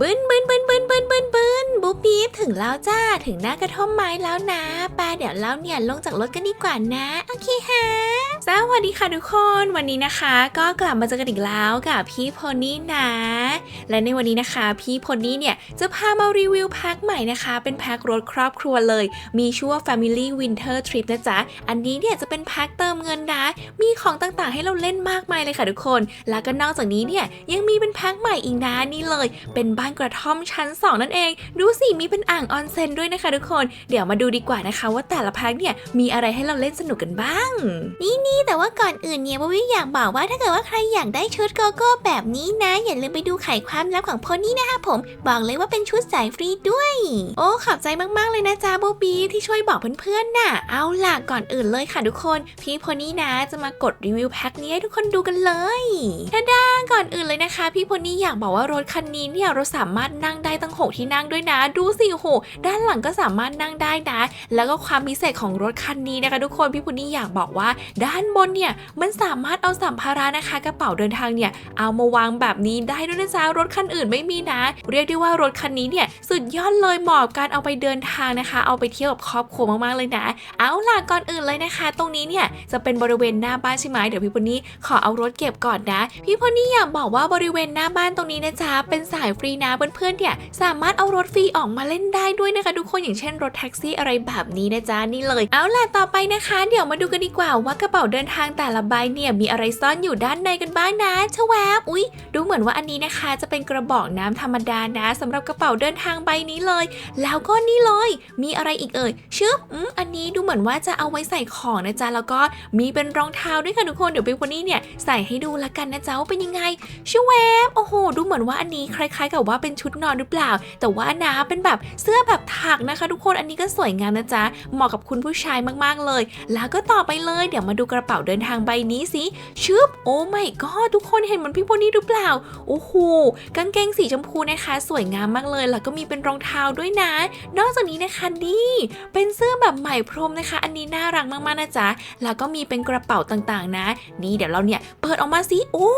บึ้นบึ้นบึ้นบึ้นบึ้นบึ้น ปุ๊บบีบถึงแล้วจ้าถึงหน้ากระท่อมไม้แล้วนะปาเดี๋ยวเราเนี่ยลงจากรถกันดีกว่านะ โอเคฮะสวัสดีค่ะทุกคนวันนี้นะคะ ก็กลับมาเจอกันอีกแล้วกับพี่โพนี่นะ และในวันนี้นะคะ พี่โพนี่เนี่ยจะพามารีวิวแพ็คใหม่นะคะ เป็นแพ็ครถครอบครัวเลย มีชื่อว่า Family Winter Trip นะจ๊ะ อันนี้เนี่ยจะเป็นแพ็คเติมเงินนะมีของต่างๆ ให้เราเล่นมากมายเลยค่ะทุกคน แล้วก็นอกจากนี้เนี่ยยังมีเป็นแพ็คใหม่อีกนะนี่เลย เป็นบ้านกระท่อมชั้น 2 นั่นเอง ดูสิมีเป็นอ่างออนเซ็นด้วยนะคะทุกคน เดี๋ยวมาดูดีกว่านะคะว่าแต่ละแพ็คเนี่ยมีอะไรให้เราเล่นสนุกกันบ้าง นี่นี่แต่ว่าก่อนอื่นเนี่ยบวิอยากบอกว่าถ้าเกิดว่าใครอยากได้ชุดโกโก้แบบนี้นะ อย่าลืมไปดูไขความลับของโพนี่นะคะผม บอกเลยว่าเป็นชุดสายฟรีด้วย โอ้ขอบใจมากๆเลยนะจ๊ะโบบีที่ช่วยบอกเพื่อนๆน่ะ เอาล่ะก่อนอื่นเลยค่ะทุกคน พี่โพนี่นะจะมากดรีวิวแพ็คนี้ให้ทุกคนดูกันเลยทาดาก่อนอื่นเลยนะคะ พี่โพนี่อยากบอกว่ารถคันนี้เนี่ยเราสามารถนั่งได้ตั้งหกที่นั่งด้วยนะดูสิโห ด้านหลังก็สามารถนั่งได้นะ แล้วก็ความพิเศษของรถคันนี้นะคะ ทุกคนพี่โพนี่อยากบอกว่า ด้านบนเนี่ยมันสามารถเอาสัมภาระนะคะ กระเป๋าเดินทางเนี่ยเอามาวางแบบนี้ได้ด้วยนะจ๊ะรถคันอื่นไม่มีนะ เรียกได้ว่ารถคันนี้เนี่ยสุดยอดเลยเหมาะกับการเอาไปเดินทางนะคะ เอาไปเที่ยวกับครอบครัวมากๆเลยนะ เอาล่ะก่อนอื่นเลยนะคะ ตรงนี้เนี่ยจะเป็นบริเวณหน้าบ้านใช่ไหมเดี๋ยวพี่พนนี่ขอเอารถเก็บก่อนนะ พี่พนนี่อยากบอกว่าบริเวณหน้าบ้านตรงนี้นะจ๊ะเป็นสายฟรีนะเพื่อนๆเนี่ยสามารถเอารถฟรีออกมาเล่นได้ด้วยนะคะทุกคนอย่างเช่นรถแท็กซี่อะไรแบบนี้นะจ๊ะนี่เลย เอาล่ะต่อไปนะคะ เดี๋ยวมาดูกันดีกว่าว่ากระเป๋าเดินทางแต่ละใบเนี่ยมีอะไรซ่อนอยู่ด้านในกันบ้างนะชะแวบอุ๊ยดูเหมือนว่าอันนี้นะคะ จะเป็นกระบอกน้ำธรรมดานะสำหรับกระเป๋าเดินทางใบนี้เลย แล้วก็นี่เลย มีอะไรอีกเอ่ยชึบอืมอันนี้ดูเหมือนว่าจะเอาไว้ใส่ของนะจ๊ะแล้วก็มีเป็นรองเท้าด้วยค่ะทุกคนเดี๋ยวบิ๊กวันนี้เนี่ยใส่ให้ดูละกันนะจ๊ะว่าเป็นยังไงชวบโอ้โห ดูเหมือนว่าอันนี้คล้าย ๆ กับว่าเป็นชุดนอนหรือเปล่า แต่ว่านะเป็นแบบเสื้อแบบถักนะคะ ทุกคนอันนี้ก็สวยงามนะจ๊ะเหมาะกับคุณผู้ชายมากๆเลย แล้วก็ต่อไปเลยเดี๋ยวมาดูกระเป๋าเดินทางใบนี้สิชึบโอ้ไม่ก็ทุกคนเห็นเหมือนพี่โพนี่หรือเปล่าโอ้โหกางเกงสีชมพูนะคะ สวยงามมากเลย แล้วก็มีเป็นรองเท้าด้วยนะ นอกจากนี้นะคะนี่เป็นเสื้อแบบใหม่พรมนะคะ อันนี้น่ารักมากๆนะจ๊ะแล้วก็มีเป็นกระเป๋าต่างๆ นะ นี่เดี๋ยวเราเนี่ยเปิดออกมาสิโอ้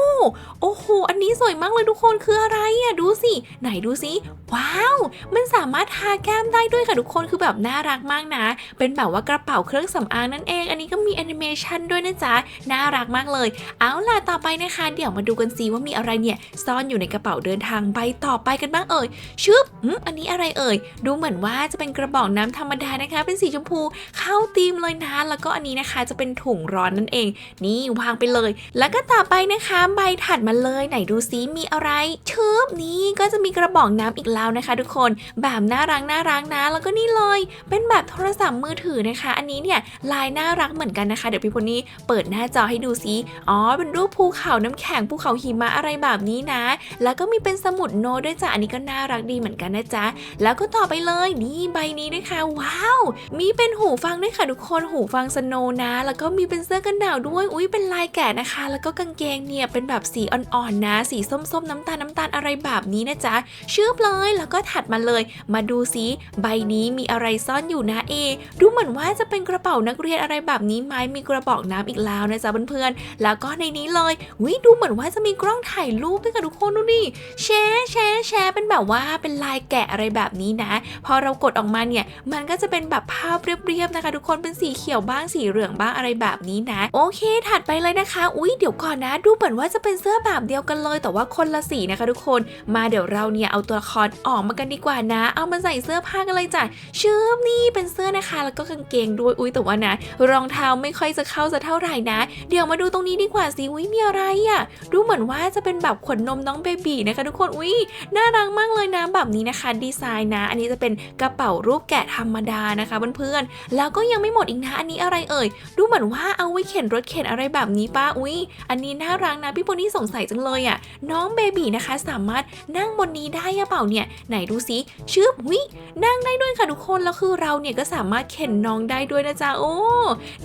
โอ้โหอันนี้สวยมากเลยทุกคนคืออะไรอะดูสิไหนดูสิว้าวมันสามารถทาแก้มได้ด้วยค่ะทุกคนคือแบบน่ารักมากนะ เป็นแบบว่ากระเป๋าเครื่องสำอางนั่นเอง อันนี้ก็มีแอนิเมชันด้วยนะจ๊ะ น่ารักมากเลย เอาล่ะต่อไปนะคะ เดี๋ยวมาดูกันสิว่ามีอะไรเนี่ย ซ่อนอยู่ในกระเป๋าเดินทางใบต่อไปกันบ้างเอ่ยชึบอืมอันนี้อะไรเอ่ย ดูเหมือนว่าจะเป็นกระบอกน้ำธรรมดานะคะ เป็นสีชมพูเข้าธีมเลยนะ แล้วก็อันนี้นะคะจะเป็นถุงร้อนนั่นเอง นี่วางไปเลย แล้วก็ต่อไปนะคะใบถัดมาเลยไหนดูซิมีอะไรชึบนี่ก็จะมีกระบอกน้ำอีกแล้วนะคะ ทุกคนแบบน่ารักน่ารักนะ แล้วก็นี่เลย เป็นแบบโทรศัพท์มือถือนะคะ อันนี้เนี่ยลายน่ารักเหมือนกันนะคะ เดี๋ยวพี่พลนี่เปิดหน้าจอให้ดูซิอ๋อ เป็นรูปภูเขาน้ำแข็งภูเขาหิมะอะไรแบบนี้นะ แล้วก็มีเป็นสมุดโน้ตด้วยจ้ะอันนี้ก็น่ารักดีเหมือนกันนะจ๊ะแล้วก็ต่อไปเลยนี่ใบนี้นะคะ ว้าว มีเป็นหูฟังด้วยค่ะทุกคนหูฟังสโนว์นะ แล้วก็มีเป็นเสื้อกันหนาวด้วยอุ้ยเป็นลายแกะนะคะ แล้วก็กางเกงเนี่ยเป็นแบบสีอ่อนๆนะ สีส้มๆน้ำตาลน้ำตาลอะไรแบบนี้นะจ๊ะชืบเลยแล้วก็ถัดมาเลยมาดูซิใบนี้มีอะไรซ่อนอยู่นะเอ ดูเหมือนว่าจะเป็นกระเป๋านักเรียนอะไรแบบนี้ไหมมีกระบอกน้ำอีกแล้วนะจ๊ะเพื่อนๆ แล้วก็ในนี้เลยวิดูเหมือนว่าจะมีกล้องถ่ายรูปด้วยค่ะทุกคนดูดิแชร์แชร์แชร์เป็นแบบว่าเป็นลายแกะอะไรแบบนี้นะ พอเรากดออกมาเนี่ย มันก็จะเป็นแบบภาพเรียบๆนะคะ ทุกคนเป็นสีเขียวบ้างสีเหลืองบ้างอะไรแบบนี้นะ โอเค ถัดไปเลยนะคะ อุ๊ยเดี๋ยวก่อนนะ ดูเหมือนว่าจะเป็นเสื้อแบบเดียวกันเลย แต่ว่าคนละสีนะคะ ทุกคนมาเดี๋ยวเราเนี่ยเอาตัวละครออกมากันดีกว่านะ เอามาใส่เสื้อผ้ากันเลยจ้ะเชืบนี่เป็นเสื้อนะคะ แล้วก็กางเกงด้วยอุ๊ยแต่ว่านะ รองเท้าไม่ค่อยจะเข้าสักเท่าไหร่นะ เดี๋ยวมาดูตรงนี้ดีกว่าสิอุ๊ยมีอะไรอะ่ะดูเหมือนว่าจะเป็นแบบขนนมน้องเบบีนะคะ ทุกคนอุ๊ยน่ารักมากเลยนะแบบนี้นะคะ ดีไซน์นะ อันนี้จะเป็นกระเป๋ารูปแกะธรรมดานะคะเพื่อนๆแล้วก็ยังไม่หมดอีกนะอันนี้อะไรเอ่ยดูเหมือนว่าเอาไว้เข็นรถเข็นอะไรแบบนี้ป้าอุ๊ยอันนี้น่ารักนะพี่โพนี่สงสัยจังเลยอะ่ะน้องเบบีนะคะสามารถนั่งบนนี้ได้หรือเปล่าเนี่ยไหนดูซิชึบวินั่งได้ด้วยค่ะทุกคน แล้วคือเราเนี่ยก็สามารถเข็นน้องได้ด้วยนะจ๊ะโอ้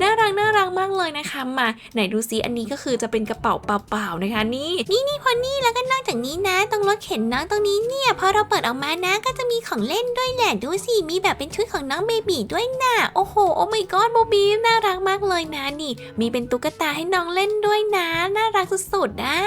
น่ารักน่ารักมากเลยนะคะมา ไหนดูซิอันนี้ก็คือจะเป็นกระเป๋าเปล่าๆนะคะ นี่นี่นี่พอนี่แล้วก็นอกจากนี้นะตรงรถเข็นน้องตรงนี้เนี่ยพอเราเปิดออกมานะ ก็จะมีของเล่นด้วยแหละดูสิมีแบบเป็นชุดของน้องเบบีด้วยนะโอ้โหโอ้ my god โบบีน่ารักมากเลยนะนี่ มีเป็นตุ๊กตาให้น้องเล่นด้วยนะน่ารักสุดๆอะ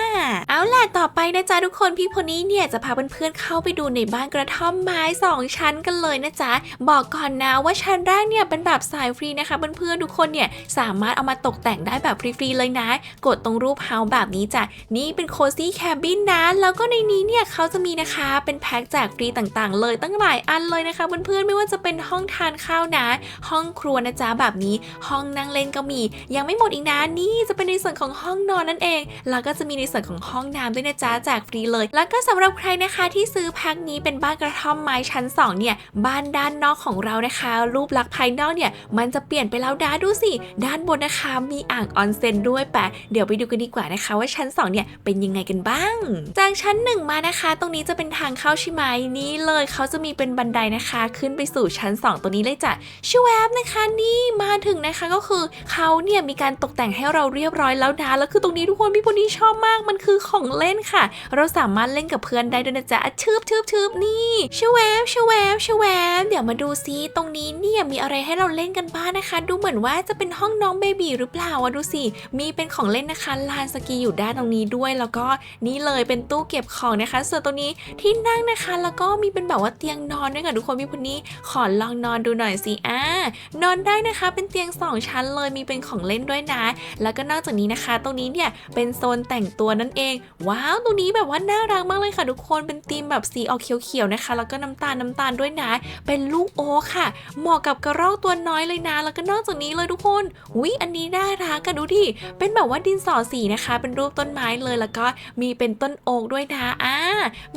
เอาล่ะต่อไปนะจ๊ะทุกคนพี่คนนี้เนี่ยจะพาเพื่อนๆเข้าไปดูในบ้านกระท่อมไม้สองชั้นกันเลยนะจ๊ะ บอกก่อนนะว่าชั้นแรกเนี่ยเป็นแบบสายฟรีนะคะเพื่อนๆทุกคนเนี่ยสามารถเอามาตกแต่งได้แบบฟรีๆเลยนะ กดตรงรูปเฮาแบบนี้จ้ะ นี่เป็นโคซี่แคบินนะ แล้วก็ในนี้เนี่ยเขาจะมีนะคะเป็นแพ็กแจกฟรีต่างๆ เลยตั้งหลายอันเลยนะคะเพื่อนๆไม่ว่าจะเป็นห้องทานข้าวนะ ห้องครัวนะจ๊ะแบบนี้ ห้องนั่งเล่นก็มี ยังไม่หมดอีกนะนี่จะเป็นในส่วนของห้องนอนนั่นเอง แล้วก็จะมีในส่วนของห้องน้ำด้วยนะจ๊ะแจกฟรีเลย แล้วก็สำหรับใครนะคะที่ซื้อแพ็คนี้เป็นบ้านกระท่อมไม้ชั้น 2 เนี่ย บ้านด้านนอกของเรานะคะ รูปลักษณ์ภายนอกเนี่ย มันจะเปลี่ยนไปแล้วด้าดูสิ ด้านบนนะคะ มีอ่างออนเซ็นด้วยแปะเดี๋ยวไปดูกันดีกว่านะคะ ว่าชั้น 2 เนี่ย เป็นยังไงกันบ้าง จากชั้น 1 มานะคะ ตรงนี้จะเป็นทางเข้าใช่ไหมนี่เลยเขาจะมีเป็นบันไดนะคะ ขึ้นไปสู่ชั้น 2 ตัวนี้เลยจ้ะชวบนะคะนี่มาถึงนะคะก็คือเขาเนี่ยมีการตกแต่งให้เราเรียบร้อยแล้วนะแล้วคือตรงนี้ทุกคนพี่พนี่ชอบมากมันคือของเล่นค่ะ เราสามารถเล่นกับเพื่อนได้ด้วยนะจ๊ะชืบชืบชืบนี่ชววบชวบชวบเดี๋ยวมาดูซิตรงนี้เนี่ยมีอะไรให้เราเล่นกันบ้างนะคะ ดูเหมือนว่าจะเป็นห้องน้องเบบีหรือเปล่าอะดูสิ มีเป็นของเล่นนะคะลานสกีอยู่ด้านตรงนี้ด้วย แล้วก็นี่เลยเป็นตู้เก็บของนะคะ ส่วนตรงนี้ที่นั่งนะคะ แล้วก็มีเป็นแบบว่าเตียงนอนด้วยค่ะทุกคนพี่พนี่ขอลองนอนดูหน่อยสิอ่านอนได้นะคะ เป็นเตียง2ชั้นเลยมีเป็นของเล่นด้วยนะ แล้วก็นอกจากนี้นะคะ ตรงนี้เนี่ยเป็นโซนแต่งตัวนั่นเอง ว้าวตรงนี้แบบว่าน่ารักมากเลยค่ะทุกคนเป็นธีมแบบสีออกเขียวๆนะคะแล้วก็น้ำตาลน้ำตาลด้วยนะ เป็นลูกโอ๊คค่ะ เหมาะกับกระรอกตัวน้อยเลยนะ แล้วก็นอกจากนี้เลยทุกคนอุ๊ยอันนี้น่ารักกันดูดิเป็นแบบว่าดินสอสีนะคะ เป็นรูปต้นไม้เลยแล้วก็มีเป็นต้นโอ๊กด้วยนะอ่า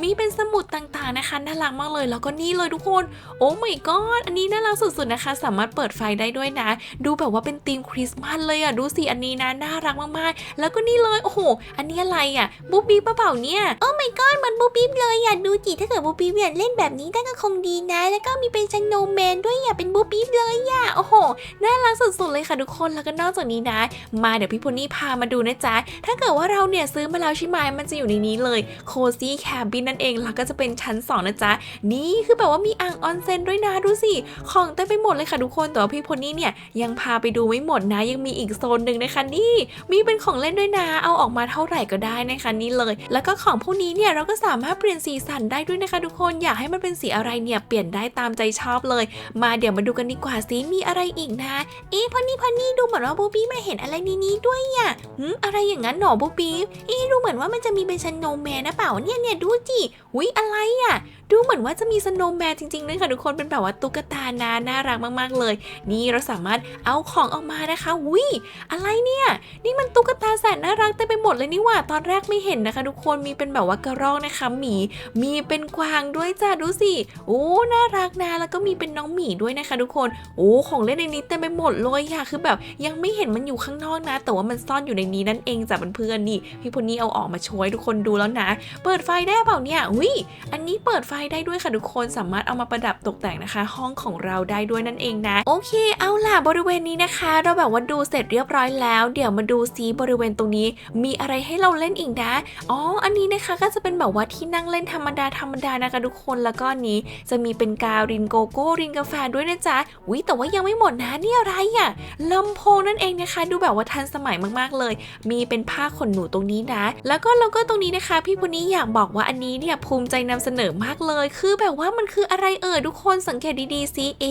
มีเป็นสมุดต่างๆนะคะน่ารักมากเลยแล้วก็นี่เลยทุกคน โอ้ my god อันนี้น่ารักสุดๆนะคะ สามารถเปิดไฟได้ด้วยนะ ดูแบบว่าเป็นธีมคริสต์มาสเลยอะดูสิอันนี้นะน่ารักมากๆ แล้วก็นี่เลยโอ้โหอันนี้อะไรอะบูบี้ปะเปล่าเนี่ยโอ้ my god มือนบูบี้เลยอยากดูจิถ้าเกิดบูบี้อยากเล่นแบบแบบนี้ได้ก็คงดีนะ แล้วก็มีเป็นสโนว์แมนด้วยอยากเป็นบูบี้เลยอะโอ้โหน่ารักสุดๆเลยค่ะทุกคนแล้วก็นอกจากนี้นะ มาเดี๋ยวพี่พนี่พามาดูนะจ๊ะ ถ้าเกิดว่าเราเนี่ยซื้อมาแล้วใช่ไหมมันจะอยู่ในนี้เลยโคซี่แคบินนั่นเองแล้วก็จะเป็นชั้นสองนะจ๊ะ นี่คือแบบว่ามีอ่างออนเซ็นด้วยนะดูสิของเต็มไปหมดเลยค่ะทุกคนแต่ว่าพี่พลนี่เนี่ยยังพาไปดูไม่หมดนะ ยังมีอีกโซนหนึ่งนะคะนี่ มีเป็นของเล่นด้วยนะเอาออกมาเท่าไหร่ก็ได้นะคะนี่เลย แล้วก็ของพวกนี้เนี่ยเราก็สามารถเปลี่ยนสีสันได้ด้วยนะคะ ทุกคนอยากให้มันเป็นสีอะไรเนี่ยเปลี่ยนได้ตามใจชอบเลย มาเดี๋ยวมาดูกันดีกว่าสิมีอะไรอีกนะ เอ๊ะพอนี่พอนี่ดูเหมือนว่าบูบี้มาเห็นอะไรในนี้ด้วยอะหืมอะไรอย่างนั้นหนอบูบี้เอ๊ะดูเหมือนว่ามันจะมีเป็นชันโนแมนนะเปล่าเนี่ยเนี่ยดูจิหุยอะไรอะดูเหมือนว่าจะมีสโนว์แมนจริงๆด้วยค่ะทุกคนเป็นแบบว่าตุ๊กตานาน่ารักมากๆเลย นี่เราสามารถเอาของออกมานะคะวิอะไรเนี่ย นี่มันตุ๊กตาแสนน่ารักเต็มไปหมดเลยนี่หว่าตอนแรกไม่เห็นนะคะ ทุกคนมีเป็นแบบว่ากระรอกนะคะหมีมีเป็นกวางด้วยจ้าดูสิโอ้น่ารักนะแล้วก็มีเป็นน้องหมีด้วยนะคะ ทุกคนโอ้ของเล่นในนี้เต็มไปหมดเลยค่ะ คือแบบยังไม่เห็นมันอยู่ข้างนอกนะ แต่ว่ามันซ่อนอยู่ในนี้นั่นเองจ้ะเพื่อนๆนี่พี่พลนี่เอาออกมาโชว์ให้ทุกคนดูแล้วนะ เปิดไฟได้เปล่าเนี่ยวิอันนี้เปิดไฟได้ด้วยค่ะทุกคนสามารถเอามาประดับตกแต่งนะคะ ห้องของเราได้ด้วยนั่นเองนะ โอเค เอาล่ะบริเวณนี้นะคะ เราแบบว่าดูเสร็จเรียบร้อยแล้ว เดี๋ยวมาดูซิบริเวณตรงนี้ มีอะไรให้เราเล่นอีกนะอ๋ออันนี้นะคะก็จะเป็นแบบว่าที่นั่งเล่นธรรมดาธรรมดานะคะทุกคนแล้วก็นี้จะมีเป็นกาลินโกโก้รินกาแฟด้วยนะจ๊ะวิแต่ว่ายังไม่หมดนะนี่อะไรอะ่ะลำโพงนั่นเองนะคะ ดูแบบว่าทันสมัยมากๆเลย มีเป็นผ้าขนหนูตรงนี้นะ แล้วก็แล้วก็ตรงนี้นะคะ พี่คนนี้อยากบอกว่าอันนี้เนี่ยภูมิใจนำเสนอมากเลย คือแบบว่ามันคืออะไรเอ่ยทุกคนสังเกตดีๆซิเอ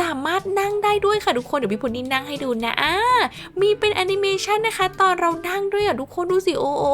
สามารถนั่งได้ด้วยค่ะทุกคนเดี๋ยวพี่พลนี่นั่งให้ดูนะอ่ามีเป็นแอนิเมชันนะคะ ตอนเรานั่งด้วยอะทุกคนดูสิโอโอ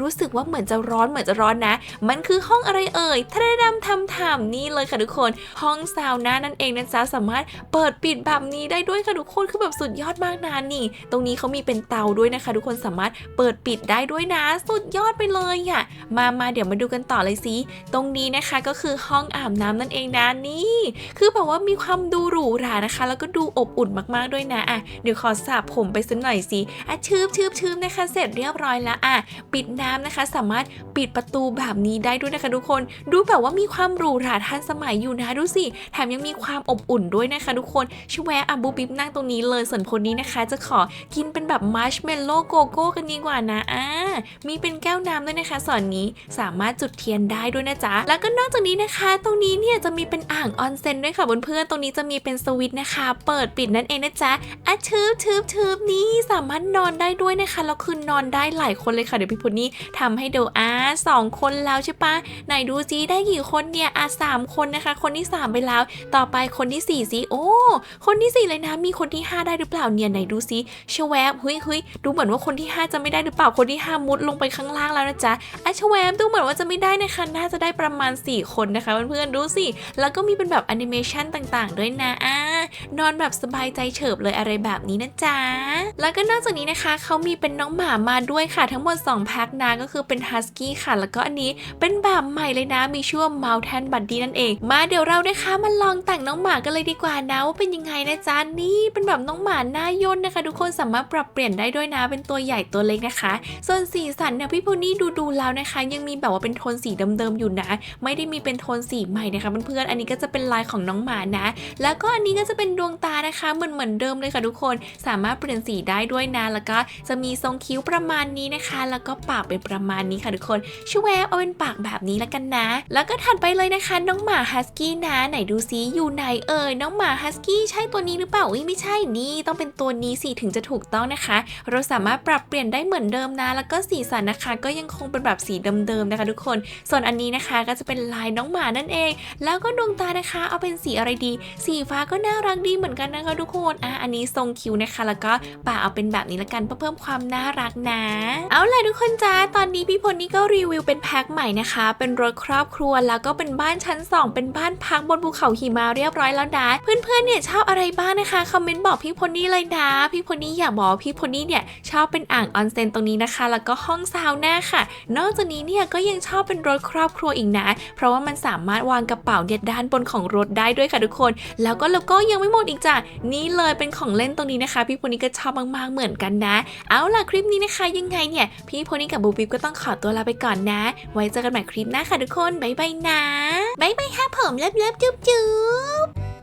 รู้สึกว่าเหมือนจะร้อนเหมือนจะร้อนนะ มันคือห้องอะไรเอ่ยทะเลดำทำถามนี่เลยค่ะทุกคน ห้องซาวน่านั่นเองนะจ๊ะสามารถเปิดปิดแบบนี้ได้ด้วยค่ะทุกคนคือแบบสุดยอดมากนะนี่ ตรงนี้เขามีเป็นเตาด้วยนะคะ ทุกคนสามารถเปิดปิดได้ด้วยนะ สุดยอดไปเลยอะมามาเดี๋ยวมาดูกันต่อเลยสิตรงนี้นะคะก็คือห้องอาบน้ำนั่นเองนะนี่ คือแบบว่ามีความดูหรูหรานะคะ แล้วก็ดูอบอุ่นมากๆด้วยนะอะเดี๋ยวขอสระผมไปสักหน่อยสิอะชืบชืบชืบนะคะ เสร็จเรียบร้อยแล้วอะปิดน้ำนะคะ สามารถปิดประตูแบบนี้ได้ด้วยนะคะทุกคน ดูแบบว่ามีความหรูหราทันสมัยอยู่นะดูสิแถมยังมีความอบอุ่นด้วยนะคะ ทุกคนช่วยอะบูบิ๊บนั่งตรงนี้เลยส่วนคนนี้นะคะ จะขอกินเป็นแบบมาร์ชเมลโล่โกโก้กันดีกว่านะอ่ามีเป็นแก้วน้ำด้วยนะคะส่วนนี้สามารถจุดเทียนได้ด้วยนะจ๊ะแล้วก็นอกจากนี้นะคะ ตรงนี้เนี่ยจะมีเป็นอ่างออนเซ็นด้วยค่ะเพื่อนๆตรงนี้จะมีเป็นสวิตช์นะคะ เปิดปิดนั่นเองนะจ๊ะอะชืบชืบชืบนี่สามารถนอนได้ด้วยนะคะแล้วคือนอนได้หลายคนเลยค่ะเดี๋ยวพี่พุทธนี่ทำให้ดูอ่าสองคนแล้วใช่ปะไหนดูซิได้กี่คนเนี่ยอะสามคนนะคะ คนที่สามไปแล้ว ต่อไปคนที่สี่สิโอ้คนที่สี่เลยนะ มีคนที่ห้าได้หรือเปล่าเนี่ยไหนดูซิชแวบเฮ้ยเฮ้ยดูเหมือนว่าคนที่ห้าจะไม่ได้หรือเปล่าคนที่ห้ามุดลงไปข้างล่างแล้วนะจ๊ะอะชแวบดูเหมือนว่าจะไม่ได้นะคะน่าจะได้ประมาณ 4 คนนะคะเพื่อนๆดูสิ แล้วก็มีเป็นแบบแอนิเมชันต่างๆ ด้วยนะอ่านอนแบบสบายใจเฉิบเลยอะไรแบบนี้นะจ๊ะ แล้วก็นอกจากนี้นะคะเขามีเป็นน้องหมามาด้วยค่ะ ทั้งหมด 2 แพ็คนะก็คือเป็นฮัสกี้ค่ะ แล้วก็อันนี้เป็นแบบใหม่เลยนะ มีชื่อว่า Mountain Buddy นั่นเอง มาเดี๋ยวเรานะคะมาลองแต่งน้องหมากันเลยดีกว่านะว่าเป็นยังไงนะจ๊ะนี่เป็นแบบน้องหมาหน้าย่นนะคะ ทุกคนสามารถปรับเปลี่ยนได้ด้วยนะ เป็นตัวใหญ่ตัวเล็กนะคะ ส่วนสีสันเนี่ยพี่พูนี่ดูดูๆแล้วนะคะ ยังมีแบบว่าเป็นโทนสีเดิมๆอยู่นะ ไม่ได้มีเป็นโทนสีใหม่นะคะเพื่อนๆอันนี้ก็จะเป็นลายของน้องหมานะ แล้วก็อันนี้ก็จะเป็นดวงตานะคะเหมือนเหมือนเดิมเลยค่ะทุกคนสามารถเปลี่ยนสีได้ด้วยนะ แล้วก็จะมีทรงคิ้วประมาณนี้นะคะ แล้วก็ปากเป็นประมาณนี้ค่ะทุกคนช่วยเอาเป็นปากแบบนี้แล้วกันนะ แล้วก็ถัดไปเลยนะคะ น้องหมาฮัสกี้นะไหนดูซิอยู่ไหนเอ่ยน้องหมาฮัสกี้ใช่ตัวนี้หรือเปล่าอุ้ยไม่ใช่นี่ต้องเป็นตัวนี้สิถึงจะถูกต้องนะคะ เราสามารถปรับเปลี่ยนได้เหมือนเดิมนะ แล้วก็สีสันนะคะ ก็ยังคงเป็นแบบสีเดิมๆนะคะ ทุกคน ส่วนอันนี้นะคะก็จะเป็นลายน้องหมานั่นเอง แล้วก็ดวงตานะคะ เอาเป็นสีอะไรดี สีฟ้าก็น่ารักดีเหมือนกันนะคะทุกคนอะอันนี้ทรงคิ้วนะคะ แล้วก็ปากเอาเป็นแบบนี้ละกันเพื่อเพิ่มความน่ารักนะ เอาล่ะทุกคนจ้าตอนนี้พี่พลนี่ก็รีวิวเป็นแพ็คใหม่นะคะ เป็นรถครอบครัวแล้วก็เป็นบ้านชั้น 2 เป็นบ้านพักบนภูเขาหิมะเรียบร้อยแล้วนะเพื่อนๆเนี่ยชอบอะไรบ้างนะคะคอมเมนต์บอกพี่พลนี่เลยนะพี่พลนี่อยากบอกว่าพี่พลนี่เนี่ยชอบเป็นอ่างออนเซนตรงนี้นะคะ แล้วก็ห้องซาวน่าค่ะ นอกจากนี้เนี่ยก็ยังชอบเป็นรถครอบครัวอีกนะ เพราะว่ามันสามารถวางกระเป๋าเนี่ยด้านบนของรถได้ด้วยค่ะทุกคน แล้วก็แล้วก็ยังไม่หมดอีกจ้ะนี่เลยเป็นของเล่นตรงนี้นะคะ พี่โพนี่ก็ชอบมากๆเหมือนกันนะ เอาล่ะคลิปนี้นะคะยังไงเนี่ย พี่โพนี่กับบูบิบก็ต้องขอตัวลาไปก่อนนะ ไว้เจอกันใหม่คลิปหน้าค่ะทุกคนบ๊ายบายนะบ๊ายบายค่ะผมเล็บเล็บจุ๊บจุ๊บ